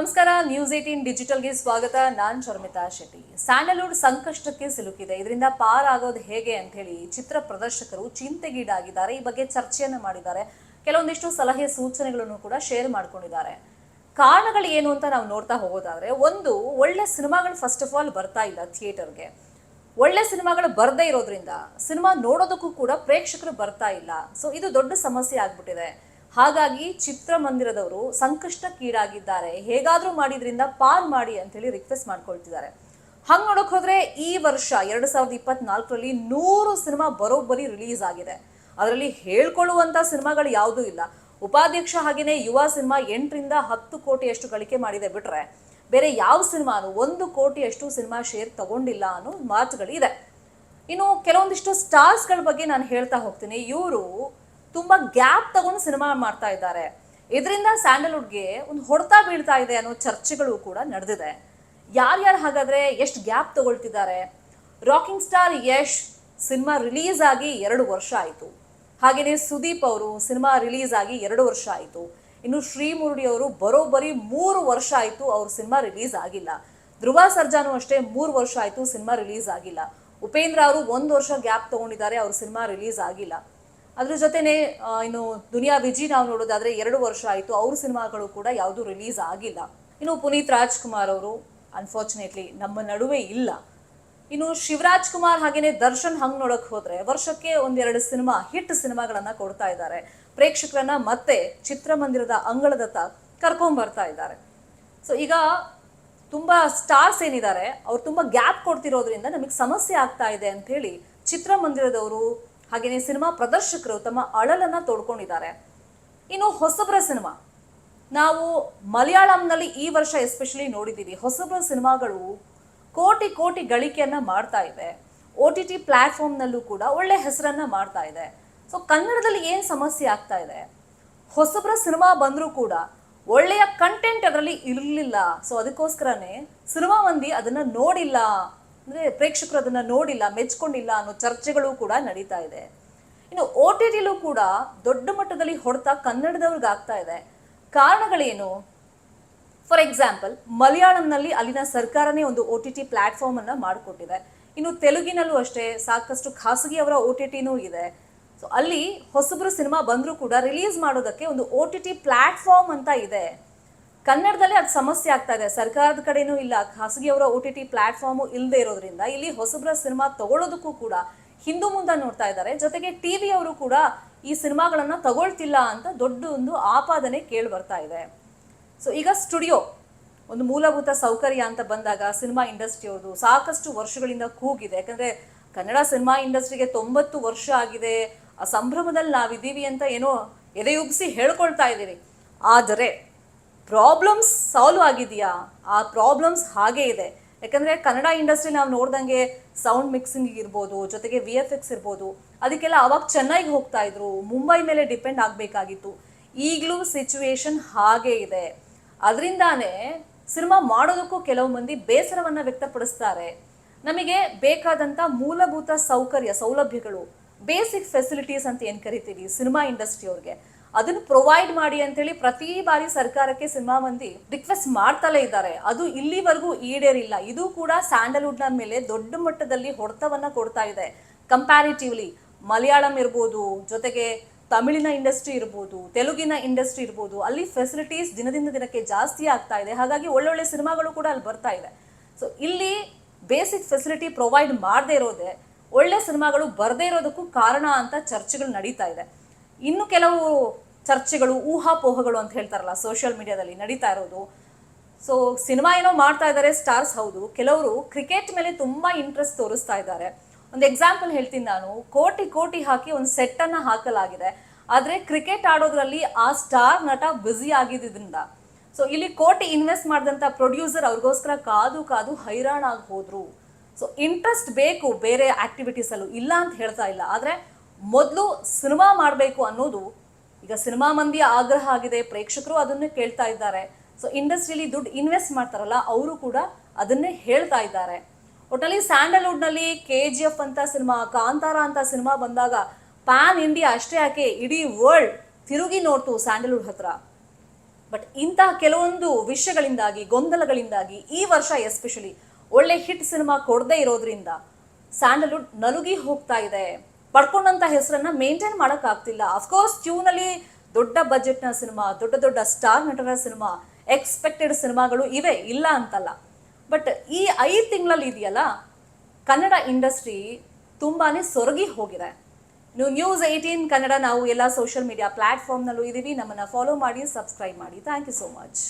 ನಮಸ್ಕಾರ news eighteen ಡಿಜಿಟಲ್ಗೆ ಸ್ವಾಗತ. ನಾನ್ Sharmita Shetty. Sandalwood ಸಂಕಷ್ಟಕ್ಕೆ ಸಿಲುಕಿದೆ. ಇದರಿಂದ ಪಾರಾಗೋದು ಹೇಗೆ ಅಂತ ಹೇಳಿ ಚಿತ್ರ ಪ್ರದರ್ಶಕರು ಚಿಂತೆಗೀಡಾಗಿದ್ದಾರೆ. ಈ ಬಗ್ಗೆ ಚರ್ಚೆಯನ್ನು ಮಾಡಿದ್ದಾರೆ. ಕೆಲವೊಂದಿಷ್ಟು ಸಲಹೆ ಸೂಚನೆಗಳನ್ನು ಕೂಡ ಶೇರ್ ಮಾಡ್ಕೊಂಡಿದ್ದಾರೆ. ಕಾರಣಗಳು ಏನು ಅಂತ ನಾವು ನೋಡ್ತಾ ಹೋಗೋದಾದ್ರೆ, ಒಂದು, ಒಳ್ಳೆ ಸಿನಿಮಾಗಳು ಫಸ್ಟ್ ಆಫ್ ಆಲ್ ಬರ್ತಾ ಇಲ್ಲ ಥಿಯೇಟರ್ಗೆ ಒಳ್ಳೆ ಸಿನಿಮಾಗಳು ಬರದೇ ಇರೋದ್ರಿಂದ, ಸಿನಿಮಾ ನೋಡೋದಕ್ಕೂ ಕೂಡ ಪ್ರೇಕ್ಷಕರು ಬರ್ತಾ ಇಲ್ಲ. ಸೊ ಇದು ದೊಡ್ಡ ಸಮಸ್ಯೆ ಆಗ್ಬಿಟ್ಟಿದೆ. ಹಾಗಾಗಿ ಚಿತ್ರಮಂದಿರದವರು ಸಂಕಷ್ಟಕ್ಕೀಡಾಗಿದ್ದಾರೆ. ಹೇಗಾದರೂ ಮಾಡಿದ್ರಿಂದ ಪಾರ್ ಮಾಡಿ ಅಂತೇಳಿ ರಿಕ್ವೆಸ್ಟ್ ಮಾಡ್ಕೊಳ್ತಿದ್ದಾರೆ. ಹಂಗೆ ನೋಡೋಕೆ ಹೋದರೆ ಈ ವರ್ಷ ಎರಡು ಸಾವಿರದ ಇಪ್ಪತ್ನಾಲ್ಕರಲ್ಲಿ ನೂರು ಸಿನಿಮಾ ಬರೋಬ್ಬರಿ ರಿಲೀಸ್ ಆಗಿದೆ. ಅದರಲ್ಲಿ ಹೇಳ್ಕೊಳ್ಳುವಂಥ ಸಿನಿಮಾಗಳು ಯಾವುದೂ ಇಲ್ಲ. ಉಪಾಧ್ಯಕ್ಷ ಹಾಗೆಯೇ ಯುವ ಸಿನಿಮಾ ಎಂಟರಿಂದ ಹತ್ತು ಕೋಟಿಯಷ್ಟು ಗಳಿಕೆ ಮಾಡಿದೆ ಬಿಟ್ರೆ ಬೇರೆ ಯಾವ ಸಿನಿಮಾನು ಒಂದು ಕೋಟಿಯಷ್ಟು ಸಿನಿಮಾ ಶೇರ್ ತಗೊಂಡಿಲ್ಲ ಅನ್ನೋ ಮಾತುಗಳಿದೆ. ಇನ್ನು ಕೆಲವೊಂದಿಷ್ಟು ಸ್ಟಾರ್ಸ್ಗಳ ಬಗ್ಗೆ ನಾನು ಹೇಳ್ತಾ ಹೋಗ್ತೀನಿ. ಇವರು ತುಂಬಾ ಗ್ಯಾಪ್ ತಗೊಂಡು ಸಿನಿಮಾ ಮಾಡ್ತಾ ಇದ್ದಾರೆ. ಇದರಿಂದ ಸ್ಯಾಂಡಲ್ವುಡ್ಗೆ ಒಂದು ಹೊಡೆತ ಬೀಳ್ತಾ ಇದೆ ಅನ್ನೋ ಚರ್ಚೆಗಳು ಕೂಡ ನಡೆದಿದೆ. ಯಾರ್ಯಾರು ಹಾಗಾದ್ರೆ ಎಷ್ಟು gap ತಗೊಳ್ತಿದ್ದಾರೆ? Rocking star Yash cinema release ಆಗಿ ಎರಡು ವರ್ಷ ಆಯಿತು. ಹಾಗೆಯೇ ಸುದೀಪ್ ಅವರು ಸಿನಿಮಾ ರಿಲೀಸ್ ಆಗಿ ಎರಡು ವರ್ಷ ಆಯಿತು. ಇನ್ನು ಶ್ರೀಮುರುಡಿ ಅವರು ಬರೋಬ್ಬರಿ ಮೂರು ವರ್ಷ ಆಯಿತು ಅವ್ರ ಸಿನಿಮಾ ರಿಲೀಸ್ ಆಗಿಲ್ಲ. ಧ್ರುವ ಸರ್ಜಾನು ಅಷ್ಟೇ ಮೂರು ವರ್ಷ ಆಯಿತು ಸಿನಿಮಾ ರಿಲೀಸ್ ಆಗಿಲ್ಲ. ಉಪೇಂದ್ರ ಅವರು ಒಂದು ವರ್ಷ ಗ್ಯಾಪ್ ತಗೊಂಡಿದ್ದಾರೆ, ಅವ್ರ ಸಿನಿಮಾ ರಿಲೀಸ್ ಆಗಿಲ್ಲ. ಅದ್ರ ಜೊತೆನೆ ಇನ್ನು ದುನಿಯಾ ವಿಜಿ ನಾವು ನೋಡೋದಾದ್ರೆ ಎರಡು ವರ್ಷ ಆಯಿತು, ಅವ್ರ ಸಿನಿಮಾಗಳು ಕೂಡ ಯಾವುದು ರಿಲೀಸ್ ಆಗಿಲ್ಲ. ಇನ್ನು ಪುನೀತ್ ರಾಜ್ಕುಮಾರ್ ಅವರು ಅನ್ಫಾರ್ಚುನೇಟ್ಲಿ ನಮ್ಮ ನಡುವೆ ಇಲ್ಲ. ಇನ್ನು ಶಿವರಾಜ್ ಕುಮಾರ್ ಹಾಗೇನೆ ದರ್ಶನ್ ಹಂಗ್ ನೋಡಕ್ ಹೋದ್ರೆ ವರ್ಷಕ್ಕೆ ಒಂದೆರಡು ಸಿನಿಮಾ, ಹಿಟ್ ಸಿನಿಮಾಗಳನ್ನ ಕೊಡ್ತಾ ಇದ್ದಾರೆ. ಪ್ರೇಕ್ಷಕರನ್ನ ಮತ್ತೆ ಚಿತ್ರಮಂದಿರದ ಅಂಗಳದತ್ತ ಕರ್ಕೊಂಡ್ ಬರ್ತಾ ಇದ್ದಾರೆ. ಸೊ ಈಗ ತುಂಬಾ ಸ್ಟಾರ್ಸ್ ಏನಿದ್ದಾರೆ, ಅವ್ರು ತುಂಬಾ ಗ್ಯಾಪ್ ಕೊಡ್ತಿರೋದ್ರಿಂದ ನಮಗೆ ಸಮಸ್ಯೆ ಆಗ್ತಾ ಇದೆ ಅಂತ ಹೇಳಿ ಚಿತ್ರಮಂದಿರದವರು ಹಾಗೇನೆ ಸಿನಿಮಾ ಪ್ರದರ್ಶಕರು ತಮ್ಮ ಅಳಲನ್ನ ತೋಡ್ಕೊಂಡಿದ್ದಾರೆ. ಇನ್ನು ಹೊಸಬ್ರ ಸಿನಿಮಾ. ನಾವು ಮಲಯಾಳಂನಲ್ಲಿ ಈ ವರ್ಷ ಎಸ್ಪೆಷಲಿ ನೋಡಿದ್ದೀವಿ. ಹೊಸಬ್ರ ಸಿನಿಮಾಗಳು ಕೋಟಿ ಕೋಟಿ ಗಳಿಕೆಯನ್ನ ಮಾಡ್ತಾ ಇದೆ. ಒ ಟಿ ಟಿ ಪ್ಲ್ಯಾಟ್ಫಾರ್ಮ್ನಲ್ಲೂ ಕೂಡ ಒಳ್ಳೆ ಹೆಸರನ್ನು ಮಾಡ್ತಾ ಇದೆ. ಸೊ ಕನ್ನಡದಲ್ಲಿ ಏನು ಸಮಸ್ಯೆ ಆಗ್ತಾ ಇದೆ? ಹೊಸಬ್ರ ಸಿನಿಮಾ ಬಂದರೂ ಕೂಡ ಒಳ್ಳೆಯ ಕಂಟೆಂಟ್ ಅದರಲ್ಲಿ ಇರಲಿಲ್ಲ. ಸೊ ಅದಕ್ಕೋಸ್ಕರನೇ ಸಿನಿಮಾ ಮಂದಿ ಅದನ್ನ ನೋಡಿಲ್ಲ. ಅಂದ್ರೆ ಪ್ರೇಕ್ಷಕರು ಅದನ್ನ ನೋಡಿಲ್ಲ, ಮೆಚ್ಕೊಂಡಿಲ್ಲ ಅನ್ನೋ ಚರ್ಚೆಗಳು ಕೂಡ ನಡೀತಾ ಇದೆ. ಇನ್ನು ಒ ಟಿ ಟಿಲೂ ಕೂಡ ದೊಡ್ಡ ಮಟ್ಟದಲ್ಲಿ ಹೊಡೆತ ಕನ್ನಡದವ್ರಿಗೆ ಆಗ್ತಾ ಇದೆ. ಕಾರಣಗಳೇನು? ಫಾರ್ ಎಕ್ಸಾಂಪಲ್ ಮಲಯಾಳಂನಲ್ಲಿ ಅಲ್ಲಿನ ಸರ್ಕಾರನೇ ಒಂದು ಒ ಟಿ ಟಿ ಪ್ಲಾಟ್ಫಾರ್ಮ್ ಅನ್ನ ಮಾಡಿಕೊಟ್ಟಿದೆ. ಇನ್ನು ತೆಲುಗಿನಲ್ಲೂ ಅಷ್ಟೇ ಸಾಕಷ್ಟು ಖಾಸಗಿಯವರ ಒ ಟಿ ಟಿನೂ ಇದೆ. ಸೊ ಅಲ್ಲಿ ಹೊಸಬ್ರು ಸಿನಿಮಾ ಬಂದರೂ ಕೂಡ ರಿಲೀಸ್ ಮಾಡೋದಕ್ಕೆ ಒಂದು ಒ ಟಿ ಟಿ ಪ್ಲಾಟ್ಫಾರ್ಮ್ ಅಂತ ಇದೆ. ಕನ್ನಡದಲ್ಲಿ ಅದು ಸಮಸ್ಯೆ ಆಗ್ತಾ ಇದೆ. ಸರ್ಕಾರದ ಕಡೆನೂ ಇಲ್ಲ. ಖಾಸಗಿಯವರ ಒ ಟಿ ಟಿ ಪ್ಲಾಟ್ಫಾರ್ಮು ಇಲ್ಲದೆ ಇರೋದ್ರಿಂದ ಇಲ್ಲಿ ಹೊಸಬ್ರ ಸಿನಿಮಾ ತಗೊಳ್ಳೋದಕ್ಕೂ ಕೂಡ ಹಿಂದೂ ಮುಂದೆ ನೋಡ್ತಾ ಇದ್ದಾರೆ. ಜೊತೆಗೆ ಟಿ ಅವರು ಕೂಡ ಈ ಸಿನಿಮಾಗಳನ್ನ ತಗೊಳ್ತಿಲ್ಲ ಅಂತ ದೊಡ್ಡ ಒಂದು ಆಪಾದನೆ ಕೇಳಿ ಬರ್ತಾ ಇದೆ. ಸೊ ಈಗ ಸ್ಟುಡಿಯೋ ಒಂದು ಮೂಲಭೂತ ಸೌಕರ್ಯ ಅಂತ ಬಂದಾಗ ಸಿನಿಮಾ ಇಂಡಸ್ಟ್ರಿಯವ್ರದ್ದು ಸಾಕಷ್ಟು ವರ್ಷಗಳಿಂದ ಕೂಗಿದೆ. ಯಾಕಂದ್ರೆ ಕನ್ನಡ ಸಿನಿಮಾ ಇಂಡಸ್ಟ್ರಿಗೆ ತೊಂಬತ್ತು ವರ್ಷ ಆಗಿದೆ. ಆ ಸಂಭ್ರಮದಲ್ಲಿ ನಾವಿದ್ದೀವಿ ಅಂತ ಏನೋ ಎದೆಯುಬ್ಸಿ ಹೇಳ್ಕೊಳ್ತಾ ಇದ್ದೀವಿ. ಆದರೆ ಪ್ರಾಬ್ಲಮ್ಸ್ ಸಾಲ್ವ್ ಆಗಿದೆಯಾ? ಆ ಪ್ರಾಬ್ಲಮ್ಸ್ ಹಾಗೇ ಇದೆ. ಯಾಕಂದರೆ ಕನ್ನಡ ಇಂಡಸ್ಟ್ರಿ ನಾವು ನೋಡ್ದಂಗೆ ಸೌಂಡ್ ಮಿಕ್ಸಿಂಗ್ ಇರ್ಬೋದು, ಜೊತೆಗೆ ವಿ ಎಫ್ ಎಕ್ಸ್ ಇರ್ಬೋದು, ಅದಕ್ಕೆಲ್ಲ ಅವಾಗ ಚೆನ್ನಾಗಿ ಹೋಗ್ತಾ ಇದ್ರು. ಮುಂಬೈ ಮೇಲೆ ಡಿಪೆಂಡ್ ಆಗಬೇಕಾಗಿತ್ತು. ಈಗಲೂ ಸಿಚುವೇಶನ್ ಹಾಗೇ ಇದೆ. ಅದರಿಂದಾನೇ ಸಿನಿಮಾ ಮಾಡೋದಕ್ಕೂ ಕೆಲವು ಮಂದಿ ಬೇಸರವನ್ನು ವ್ಯಕ್ತಪಡಿಸ್ತಾರೆ. ನಮಗೆ ಬೇಕಾದಂಥ ಮೂಲಭೂತ ಸೌಕರ್ಯ, ಸೌಲಭ್ಯಗಳು ಬೇಸಿಕ್ ಫೆಸಿಲಿಟೀಸ್ ಅಂತ ಏನು ಕರಿತೀವಿ ಸಿನಿಮಾ ಇಂಡಸ್ಟ್ರಿಯವ್ರಿಗೆ ಅದನ್ನು ಪ್ರೊವೈಡ್ ಮಾಡಿ ಅಂತೇಳಿ ಪ್ರತಿ ಬಾರಿ ಸರ್ಕಾರಕ್ಕೆ ಸಿನಿಮಾ ಮಂದಿ ರಿಕ್ವೆಸ್ಟ್ ಮಾಡ್ತಲೇ ಇದ್ದಾರೆ. ಅದು ಇಲ್ಲಿವರೆಗೂ ಈಡೇರಿಲ್ಲ. ಇದು ಕೂಡ ಸ್ಯಾಂಡಲ್ವುಡ್ನ ಮೇಲೆ ದೊಡ್ಡ ಮಟ್ಟದಲ್ಲಿ ಹೊಡೆತವನ್ನ ಕೊಡ್ತಾ ಇದೆ. ಕಂಪ್ಯಾರಿಟಿವ್ಲಿ ಮಲಯಾಳಂ ಇರ್ಬೋದು, ಜೊತೆಗೆ ತಮಿಳಿನ ಇಂಡಸ್ಟ್ರಿ ಇರ್ಬೋದು, ತೆಲುಗಿನ ಇಂಡಸ್ಟ್ರಿ ಇರ್ಬೋದು, ಅಲ್ಲಿ ಫೆಸಿಲಿಟೀಸ್ ದಿನದಿಂದ ದಿನಕ್ಕೆ ಜಾಸ್ತಿ ಆಗ್ತಾ ಇದೆ. ಹಾಗಾಗಿ ಒಳ್ಳೊಳ್ಳೆ ಸಿನಿಮಾಗಳು ಕೂಡ ಅಲ್ಲಿ ಬರ್ತಾ ಇದೆ. ಸೊ ಇಲ್ಲಿ ಬೇಸಿಕ್ ಫೆಸಿಲಿಟಿ ಪ್ರೊವೈಡ್ ಮಾಡದೇ ಇರೋದೇ, ಒಳ್ಳೆ ಸಿನಿಮಾಗಳು ಬರದೇ ಇರೋದಕ್ಕೂ ಕಾರಣ ಅಂತ ಚರ್ಚೆಗಳು ನಡೀತಾ ಇದೆ. ಇನ್ನು ಕೆಲವು ಚರ್ಚೆಗಳು, ಊಹಾಪೋಹಗಳು ಅಂತ ಹೇಳ್ತಾರಲ್ಲ ಸೋಷಿಯಲ್ ಮೀಡಿಯಾದಲ್ಲಿ ನಡೀತಾ ಇರೋದು. ಸೊ ಸಿನಿಮಾ ಏನೋ ಮಾಡ್ತಾ ಇದ್ದಾರೆ ಸ್ಟಾರ್ಸ್ ಹೌದು. ಕೆಲವರು ಕ್ರಿಕೆಟ್ ಮೇಲೆ ತುಂಬ ಇಂಟ್ರೆಸ್ಟ್ ತೋರಿಸ್ತಾ ಇದ್ದಾರೆ. ಒಂದು ಎಕ್ಸಾಂಪಲ್ ಹೇಳ್ತೀನಿ ನಾನು. ಕೋಟಿ ಕೋಟಿ ಹಾಕಿ ಒಂದು ಸೆಟ್ ಅನ್ನ ಹಾಕಲಾಗಿದೆ. ಆದ್ರೆ ಕ್ರಿಕೆಟ್ ಆಡೋದ್ರಲ್ಲಿ ಆ ಸ್ಟಾರ್ ನಟ ಬ್ಯುಸಿ ಆಗಿದ್ದರಿಂದ ಸೊ ಇಲ್ಲಿ ಕೋಟಿ ಇನ್ವೆಸ್ಟ್ ಮಾಡಿದಂಥ ಪ್ರೊಡ್ಯೂಸರ್ ಅವ್ರಿಗೋಸ್ಕರ ಕಾದು ಕಾದು ಹೈರಾಣ ಆಗಿ ಹೋದ್ರು. ಸೊ ಇಂಟ್ರೆಸ್ಟ್ ಬೇಕು ಬೇರೆ ಆಕ್ಟಿವಿಟೀಸಲ್ಲೂ ಇಲ್ಲ ಅಂತ ಹೇಳ್ತಾ ಇಲ್ಲ. ಆದ್ರೆ ಮೊದಲು ಸಿನಿಮಾ ಮಾಡಬೇಕು ಅನ್ನೋದು ಈಗ ಸಿನಿಮಾ ಮಂದಿಯ ಆಗ್ರಹ ಆಗಿದೆ, ಪ್ರೇಕ್ಷಕರು ಅದನ್ನೇ ಕೇಳ್ತಾ ಇದ್ದಾರೆ. ಸೊ ಇಂಡಸ್ಟ್ರಿಲಿ ದುಡ್ಡು ಇನ್ವೆಸ್ಟ್ ಮಾಡ್ತಾರಲ್ಲ, ಅವರು ಕೂಡ ಅದನ್ನೇ ಹೇಳ್ತಾ ಇದ್ದಾರೆ. ಒಟ್ಟಲ್ಲಿ ಸ್ಯಾಂಡಲ್ವುಡ್ನಲ್ಲಿ ಕೆ ಜಿ ಎಫ್ ಅಂತ ಸಿನಿಮಾ, ಕಾಂತಾರ ಅಂತ ಸಿನಿಮಾ ಬಂದಾಗ ಪ್ಯಾನ್ ಇಂಡಿಯಾ ಅಷ್ಟೇ ಯಾಕೆ, ಇಡೀ ವರ್ಲ್ಡ್ ತಿರುಗಿ ನೋಡ್ತು ಸ್ಯಾಂಡಲ್ವುಡ್ ಹತ್ರ. ಬಟ್ ಇಂತಹ ಕೆಲವೊಂದು ವಿಷಯಗಳಿಂದಾಗಿ, ಗೊಂದಲಗಳಿಂದಾಗಿ ಈ ವರ್ಷ ಎಸ್ಪೆಷಲಿ ಒಳ್ಳೆ ಹಿಟ್ ಸಿನಿಮಾ ಕೊಡದೇ ಇರೋದ್ರಿಂದ ಸ್ಯಾಂಡಲ್ವುಡ್ ನಲುಗಿ ಹೋಗ್ತಾ ಇದೆ. ಪಡ್ಕೊಂಡಂತ ಹೆಸರನ್ನ ಮೇಂಟೈನ್ ಮಾಡೋಕ್ಕಾಗ್ತಿಲ್ಲ ಅಫ್ಕೋರ್ಸ್ ಟ್ಯೂನಲ್ಲಿ ದೊಡ್ಡ ಬಜೆಟ್ನ ಸಿನಿಮಾ, ದೊಡ್ಡ ದೊಡ್ಡ ಸ್ಟಾರ್ ನಟರ ಸಿನಿಮಾ ಎಕ್ಸ್ಪೆಕ್ಟೆಡ್ ಸಿನಿಮಾಗಳು ಇವೆ, ಇಲ್ಲ ಅಂತಲ್ಲ. ಬಟ್ ಈ ಐದು ತಿಂಗಳಲ್ಲಿ ಇದೆಯಲ್ಲ, ಕನ್ನಡ ಇಂಡಸ್ಟ್ರಿ ತುಂಬಾನೇ ಸೊರಗಿ ಹೋಗಿದೆ. ನೀವು ನ್ಯೂಸ್ ಏಯ್ಟೀನ್ ಕನ್ನಡ ನಾವು ಎಲ್ಲ ಸೋಷಿಯಲ್ ಮೀಡಿಯಾ ಪ್ಲಾಟ್ಫಾರ್ಮ್ನಲ್ಲೂ ಇದ್ದೀವಿ ನಮ್ಮನ್ನು ಫಾಲೋ ಮಾಡಿ ಸಬ್ಸ್ಕ್ರೈಬ್ ಮಾಡಿ. Thank you so much